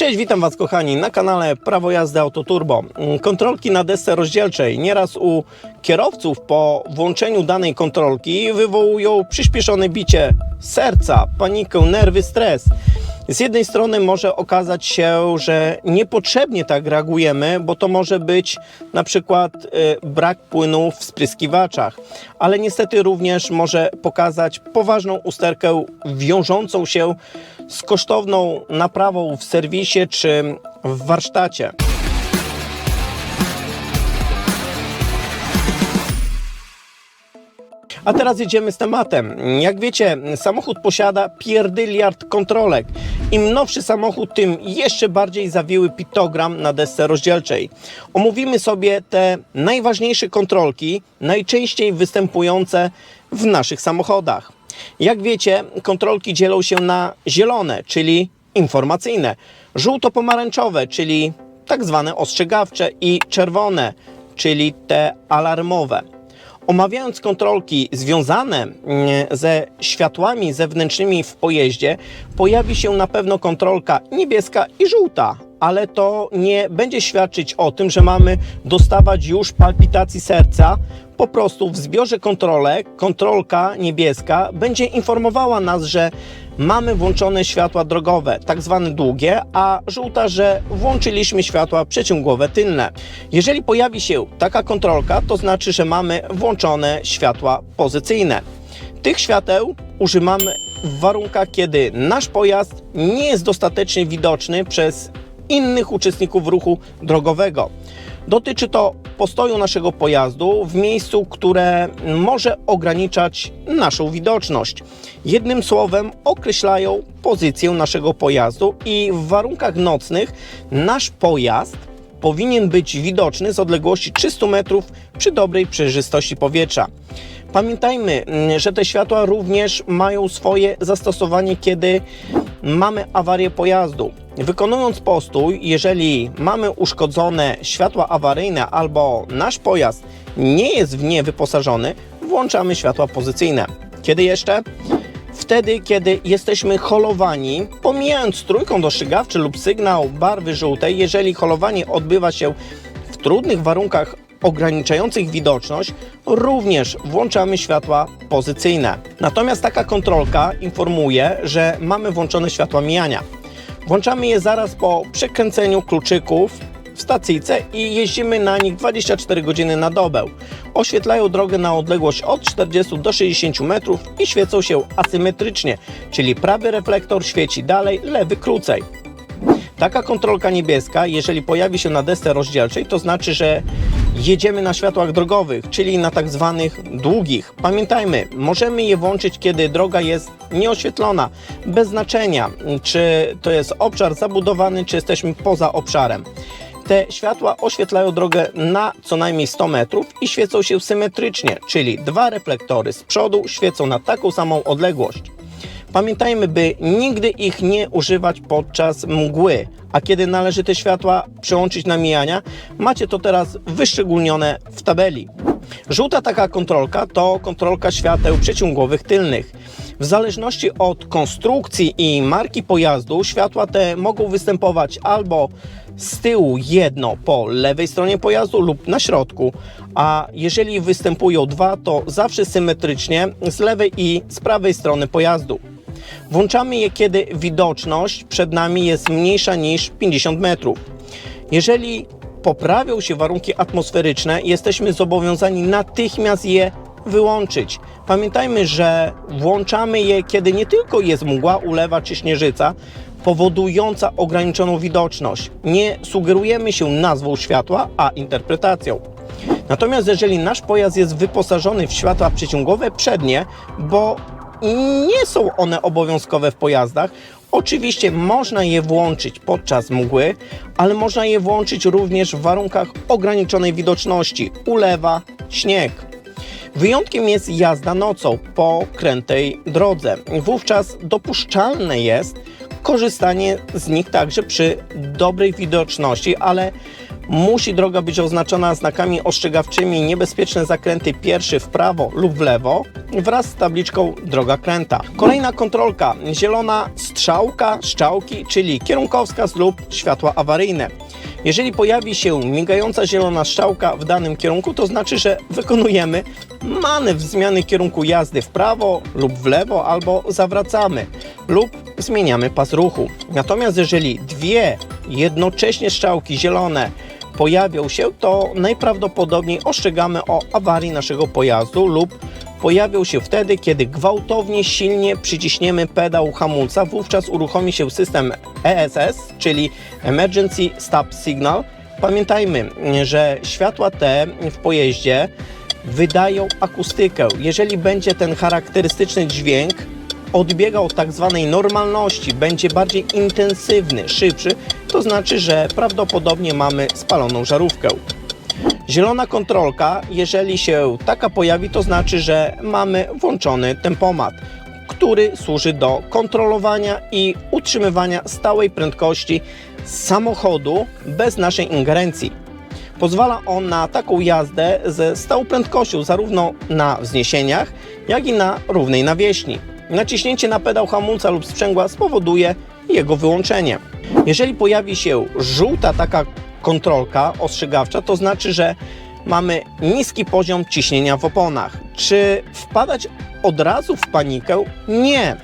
Cześć, witam Was kochani na kanale Prawo Jazdy Autoturbo. Mm, Kontrolki na desce rozdzielczej nieraz u kierowców po włączeniu danej kontrolki wywołują przyspieszone bicie serca, panikę, nerwy, stres. Z jednej strony może okazać się, że niepotrzebnie tak reagujemy, bo to może być na przykład y, brak płynu w spryskiwaczach, ale niestety również może pokazać poważną usterkę wiążącą się z kosztowną naprawą w serwisie czy w warsztacie. A teraz jedziemy z tematem. Jak wiecie, samochód posiada pierdyliard kontrolek. Im nowszy samochód, tym jeszcze bardziej zawiły piktogram na desce rozdzielczej. Omówimy sobie te najważniejsze kontrolki, najczęściej występujące w naszych samochodach. Jak wiecie, kontrolki dzielą się na zielone, czyli informacyjne, żółto-pomarańczowe, czyli tak zwane ostrzegawcze i czerwone, czyli te alarmowe. Omawiając kontrolki związane mm, ze światłami zewnętrznymi w pojeździe, pojawi się na pewno kontrolka niebieska i żółta, ale to nie będzie świadczyć o tym, że mamy dostawać już palpitacji serca. Po prostu w zbiorze kontrolek kontrolka niebieska będzie informowała nas, że mamy włączone światła drogowe, tak zwane długie, a żółta, że włączyliśmy światła przeciągłowe tylne. Jeżeli pojawi się taka kontrolka, to znaczy, że mamy włączone światła pozycyjne. Tych świateł używamy w warunkach, kiedy nasz pojazd nie jest dostatecznie widoczny przez innych uczestników ruchu drogowego. Dotyczy to postoju naszego pojazdu w miejscu, które może ograniczać naszą widoczność. Jednym słowem określają pozycję naszego pojazdu i w warunkach nocnych nasz pojazd powinien być widoczny z odległości 300 metrów przy dobrej przejrzystości powietrza. Pamiętajmy, mm, że te światła również mają swoje zastosowanie, kiedy mamy awarię pojazdu. Wykonując postój, jeżeli mamy uszkodzone światła awaryjne albo nasz pojazd nie jest w nie wyposażony, włączamy światła pozycyjne. Kiedy jeszcze? Wtedy, kiedy jesteśmy holowani, pomijając trójkąt ostrzegawczy lub sygnał barwy żółtej, jeżeli holowanie odbywa się w trudnych warunkach ograniczających widoczność, również włączamy światła pozycyjne. Natomiast taka kontrolka informuje, że mamy włączone światła mijania. Włączamy je zaraz po przekręceniu kluczyków w stacyjce i jeździmy na nich 24 godziny na dobę. Oświetlają drogę na odległość od 40 do 60 metrów i świecą się asymetrycznie, czyli prawy reflektor świeci dalej, lewy krócej. Taka kontrolka niebieska, jeżeli pojawi się na desce rozdzielczej, to znaczy, że jedziemy na światłach drogowych, czyli na tak zwanych długich. Pamiętajmy, możemy je włączyć, kiedy droga jest nieoświetlona, bez znaczenia, czy to jest obszar zabudowany, czy jesteśmy poza obszarem. Te światła oświetlają drogę na co najmniej 100 metrów i świecą się symetrycznie, czyli dwa reflektory z przodu świecą na taką samą odległość. Pamiętajmy, by nigdy ich nie używać podczas mgły, a kiedy należy te światła przełączyć na mijania, macie to teraz wyszczególnione w tabeli. Żółta taka kontrolka to kontrolka świateł przeciągłowych tylnych. W zależności od konstrukcji i marki pojazdu, światła te mogą występować albo z tyłu jedno po lewej stronie pojazdu lub na środku, a jeżeli występują dwa, to zawsze symetrycznie z lewej i z prawej strony pojazdu. Włączamy je, kiedy widoczność przed nami jest mniejsza niż 50 metrów. Jeżeli poprawią się warunki atmosferyczne, jesteśmy zobowiązani natychmiast je wyłączyć. Pamiętajmy, że włączamy je, kiedy nie tylko jest mgła, ulewa czy śnieżyca, powodująca ograniczoną widoczność. Nie sugerujemy się nazwą światła, a interpretacją. Natomiast jeżeli nasz pojazd jest wyposażony w światła przeciągowe przednie, bo nie są one obowiązkowe w pojazdach, Oczywiście można je włączyć podczas mgły, ale można je włączyć również w warunkach ograniczonej widoczności ulewa, śnieg. Wyjątkiem jest jazda nocą po krętej drodze. Wówczas dopuszczalne jest korzystanie z nich także przy dobrej widoczności, ale Musi droga być oznaczona znakami ostrzegawczymi niebezpieczne zakręty pierwszy w prawo lub w lewo wraz z tabliczką droga kręta. Kolejna kontrolka, zielona strzałka, strzałki, czyli kierunkowskaz lub światła awaryjne. Jeżeli pojawi się migająca zielona strzałka w danym kierunku, to znaczy, że wykonujemy manewr zmiany kierunku jazdy w prawo lub w lewo, albo zawracamy lub zmieniamy pas ruchu. Natomiast jeżeli dwie jednocześnie strzałki zielone pojawią się, to najprawdopodobniej ostrzegamy o awarii naszego pojazdu lub pojawią się wtedy, kiedy gwałtownie silnie przyciśniemy pedał hamulca, wówczas uruchomi się system ESS, czyli Emergency Stop Signal. Pamiętajmy, że światła te w pojeździe wydają akustykę. Jeżeli będzie ten charakterystyczny dźwięk odbiegał od tak zwanej normalności, będzie bardziej intensywny, szybszy, to znaczy, że prawdopodobnie mamy spaloną żarówkę. Zielona kontrolka, jeżeli się taka pojawi, to znaczy, że mamy włączony tempomat, który służy do kontrolowania i utrzymywania stałej prędkości samochodu bez naszej ingerencji. Pozwala on na taką jazdę ze stałą prędkością, zarówno na wzniesieniach, jak i na równej nawierzchni. Naciśnięcie na pedał hamulca lub sprzęgła spowoduje jego wyłączenie. Jeżeli pojawi się żółta taka kontrolka ostrzegawcza, to znaczy, że mamy niski poziom ciśnienia w oponach. Czy wpadać od razu w panikę? Nie.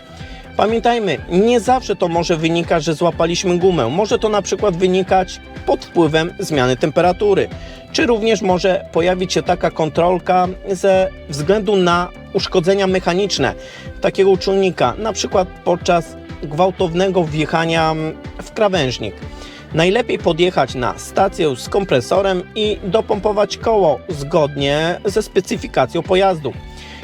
Pamiętajmy, nie zawsze to może wynikać, że złapaliśmy gumę. Może to na przykład wynikać pod wpływem zmiany temperatury. Czy również może pojawić się taka kontrolka ze względu na uszkodzenia mechaniczne takiego czujnika, na przykład podczas gwałtownego wjechania w krawężnik. Najlepiej podjechać na stację z kompresorem i dopompować koło zgodnie ze specyfikacją pojazdu.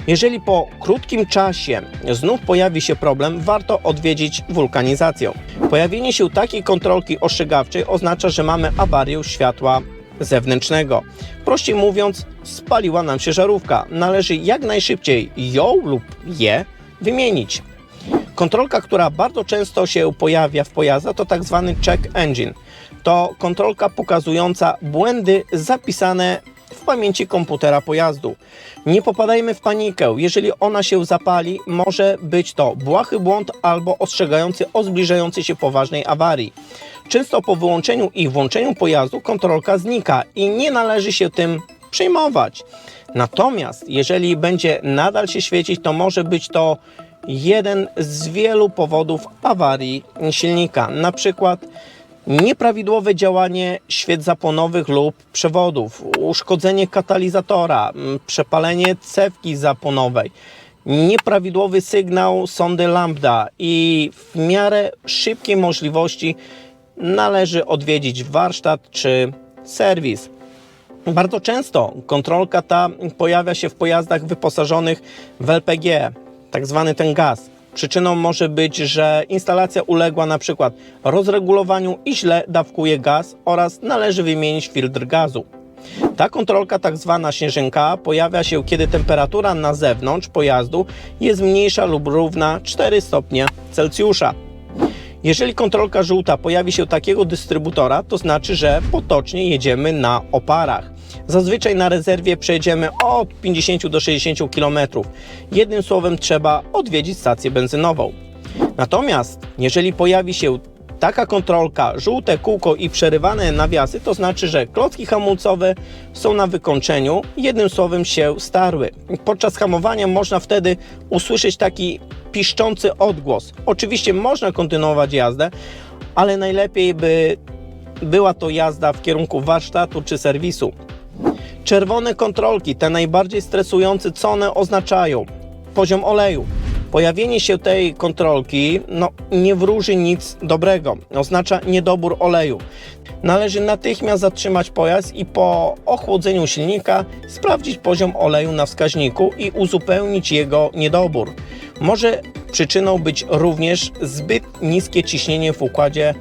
Jeżeli po krótkim czasie znów pojawi się problem, warto odwiedzić wulkanizację. Pojawienie się takiej kontrolki ostrzegawczej oznacza, że mamy awarię światła zewnętrznego. Prościej mówiąc, spaliła nam się żarówka. Należy jak najszybciej ją lub je wymienić. Kontrolka, która bardzo często się pojawia w pojazdach, to tak zwany check engine. To kontrolka pokazująca błędy zapisane w pamięci komputera pojazdu. Nie popadajmy w panikę. Jeżeli ona się zapali, może być to błahy błąd albo ostrzegający o zbliżającej się poważnej awarii. Często po wyłączeniu i włączeniu pojazdu kontrolka znika i nie należy się tym przejmować. Natomiast jeżeli będzie nadal się świecić, to może być to jeden z wielu powodów awarii silnika. Na przykład nieprawidłowe działanie świec zapłonowych lub przewodów, uszkodzenie katalizatora, m, przepalenie cewki zapłonowej, nieprawidłowy sygnał sondy lambda i w miarę szybkiej możliwości należy odwiedzić warsztat czy serwis. Bardzo często kontrolka ta pojawia się w pojazdach wyposażonych w LPG, tak zwany ten gaz. Przyczyną może być, że instalacja uległa na przykład rozregulowaniu i źle dawkuje gaz oraz należy wymienić filtr gazu. Ta kontrolka, tak zwana śnieżynka, pojawia się, kiedy temperatura na zewnątrz pojazdu jest mniejsza lub równa 4 stopnie Celsjusza. Jeżeli kontrolka żółta pojawi się takiego dystrybutora, to znaczy, że potocznie jedziemy na oparach. Zazwyczaj na rezerwie przejedziemy od 50 do 60 km. Jednym słowem trzeba odwiedzić stację benzynową. Natomiast jeżeli pojawi się taka kontrolka, żółte kółko i przerywane nawiasy, to znaczy, że klocki hamulcowe są na wykończeniu, jednym słowem się starły. Podczas hamowania można wtedy usłyszeć taki piszczący odgłos. Oczywiście można kontynuować jazdę, ale najlepiej by była to jazda w kierunku warsztatu czy serwisu. Czerwone kontrolki, te najbardziej stresujące, co one oznaczają? Poziom oleju. Pojawienie się tej kontrolki no, nie wróży nic dobrego, oznacza niedobór oleju. Należy natychmiast zatrzymać pojazd i po ochłodzeniu silnika sprawdzić poziom oleju na wskaźniku i uzupełnić jego niedobór. Może przyczyną być również zbyt niskie ciśnienie w układzie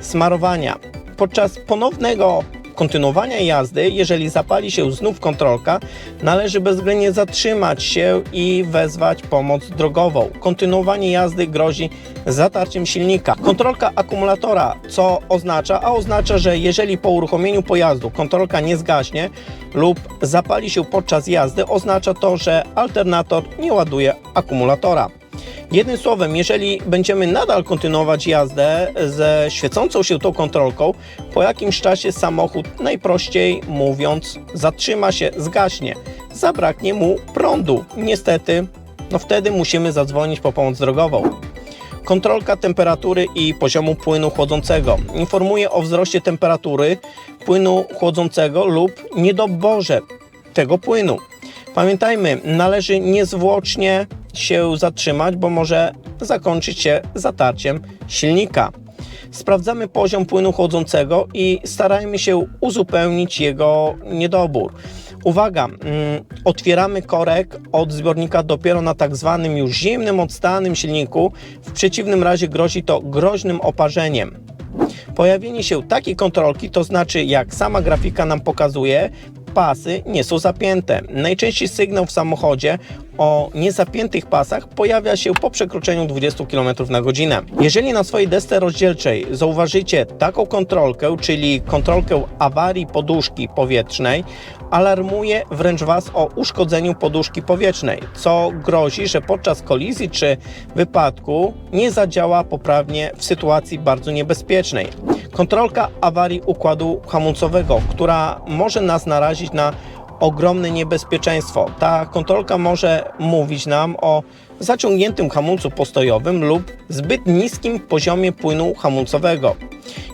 smarowania. Podczas ponownego kontynuowania jazdy, jeżeli zapali się znów kontrolka, należy bezwzględnie zatrzymać się i wezwać pomoc drogową. Kontynuowanie jazdy grozi zatarciem silnika. Kontrolka akumulatora, co oznacza? A oznacza, że jeżeli po uruchomieniu pojazdu kontrolka nie zgaśnie lub zapali się podczas jazdy, oznacza to, że alternator nie ładuje akumulatora. Jednym słowem, jeżeli będziemy nadal kontynuować jazdę ze świecącą się tą kontrolką, po jakimś czasie samochód, najprościej mówiąc, zatrzyma się, zgaśnie. Zabraknie mu prądu. Niestety, no wtedy musimy zadzwonić po pomoc drogową. Kontrolka temperatury i poziomu płynu chłodzącego informuje o wzroście temperatury płynu chłodzącego lub niedoborze tego płynu. Pamiętajmy, należy niezwłocznie się zatrzymać, bo może zakończyć się zatarciem silnika. Sprawdzamy poziom płynu chłodzącego i starajmy się uzupełnić jego niedobór. Uwaga, mm, otwieramy korek od zbiornika dopiero na tak zwanym już zimnym, odstanym silniku. W przeciwnym razie grozi to groźnym oparzeniem. Pojawienie się takiej kontrolki, to znaczy jak sama grafika nam pokazuje, pasy nie są zapięte. Najczęściej sygnał w samochodzie o niezapiętych pasach pojawia się po przekroczeniu 20 km na godzinę. Jeżeli na swojej desce rozdzielczej zauważycie taką kontrolkę, czyli kontrolkę awarii poduszki powietrznej, alarmuje wręcz Was o uszkodzeniu poduszki powietrznej, co grozi, że podczas kolizji czy wypadku nie zadziała poprawnie w sytuacji bardzo niebezpiecznej. Kontrolka awarii układu hamulcowego, która może nas narazić na ogromne niebezpieczeństwo. Ta kontrolka może mówić nam o zaciągniętym hamulcu postojowym lub zbyt niskim poziomie płynu hamulcowego.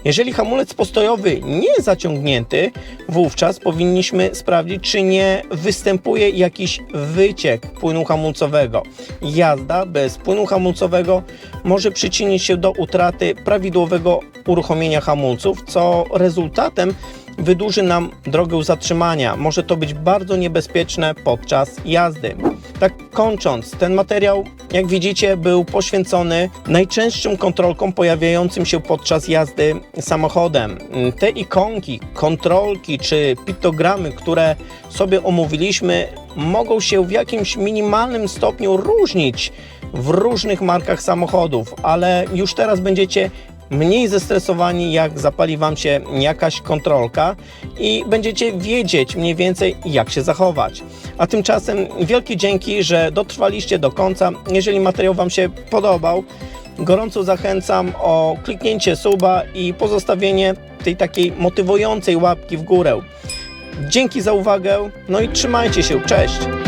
Jeżeli hamulec postojowy nie jest zaciągnięty, wówczas powinniśmy sprawdzić, czy nie występuje jakiś wyciek płynu hamulcowego. Jazda bez płynu hamulcowego może przyczynić się do utraty prawidłowego uruchomienia hamulców, co rezultatem wydłuży nam drogę zatrzymania. Może to być bardzo niebezpieczne podczas jazdy. Tak kończąc, ten materiał, jak widzicie, był poświęcony najczęstszym kontrolkom pojawiającym się podczas jazdy samochodem. Te ikonki, kontrolki czy piktogramy, które sobie omówiliśmy, mogą się w jakimś minimalnym stopniu różnić w różnych markach samochodów, ale już teraz będziecie mniej zestresowani, jak zapali Wam się jakaś kontrolka i będziecie wiedzieć mniej więcej, jak się zachować. A tymczasem wielkie dzięki, że dotrwaliście do końca. Jeżeli materiał Wam się podobał, gorąco zachęcam o kliknięcie suba i pozostawienie tej takiej motywującej łapki w górę. Dzięki za uwagę, no i trzymajcie się, cześć!